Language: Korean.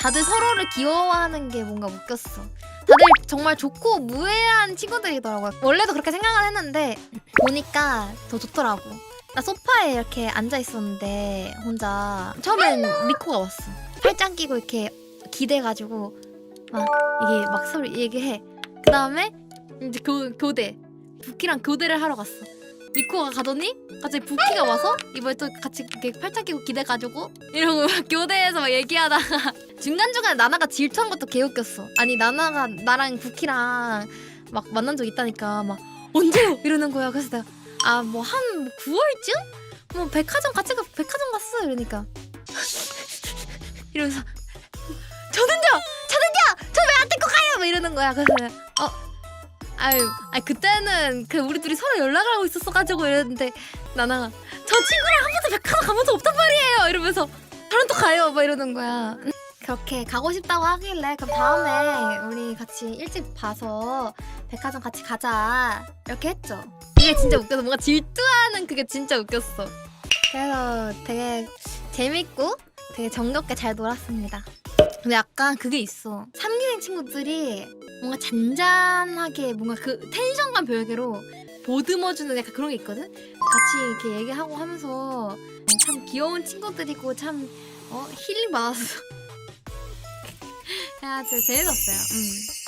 다들 서로를 귀여워하는 게 뭔가 웃겼어. 다들 정말 좋고 무해한 친구들이더라고요. 원래도 그렇게 생각을 했는데 보니까 더 좋더라고. 나 소파에 이렇게 앉아 있었는데 혼자 처음엔 리코가 왔어. 팔짱 끼고 이렇게 기대가지고 막 이게 막 서로 얘기해. 그 다음에 이제 교, 교대 부키랑 교대를 하러 갔어. 리코가 가더니 갑자기 부키가 와서 이번에 또 같이 이렇게 팔짱 끼고 기대가지고 이러고 막 교대에서 막 얘기하다가 중간중간에 나나가 질투한 것도 개웃겼어. 아니 나나가 나랑 부키랑 막 만난 적 있다니까 막 언제요? 이러는 거야. 그래서 내가 아 뭐 한 9월쯤? 뭐 백화점 같이 가 백화점 갔어 이러니까 이러면서 저는요 저는요 저 왜 안 데리고 가요? 막 이러는 거야. 그래서 내가 어 아유 아 그때는 그 우리 둘이 서로 연락을 하고 있었어가지고 이랬는데 나나가 저 친구랑 한 번도 백화점 가본 적 없단 말이에요 이러면서 저는 또 가요 막 이러는 거야. 그렇게 가고 싶다고 하길래 그럼 다음에 우리 같이 일찍 봐서 백화점 같이 가자 이렇게 했죠. 이게 진짜 웃겨서 뭔가 질투하는 그게 진짜 웃겼어. 그래서 되게 재밌고 되게 정겹게 잘 놀았습니다. 근데 약간 그게 있어. 삼기생 친구들이 뭔가 잔잔하게 뭔가 그 텐션감 별개로 보듬어주는 약간 그런 게 있거든. 같이 이렇게 얘기하고 하면서 참 귀여운 친구들이고 참 어, 힐링 받았어. 야, 진짜 재밌었어요. 음.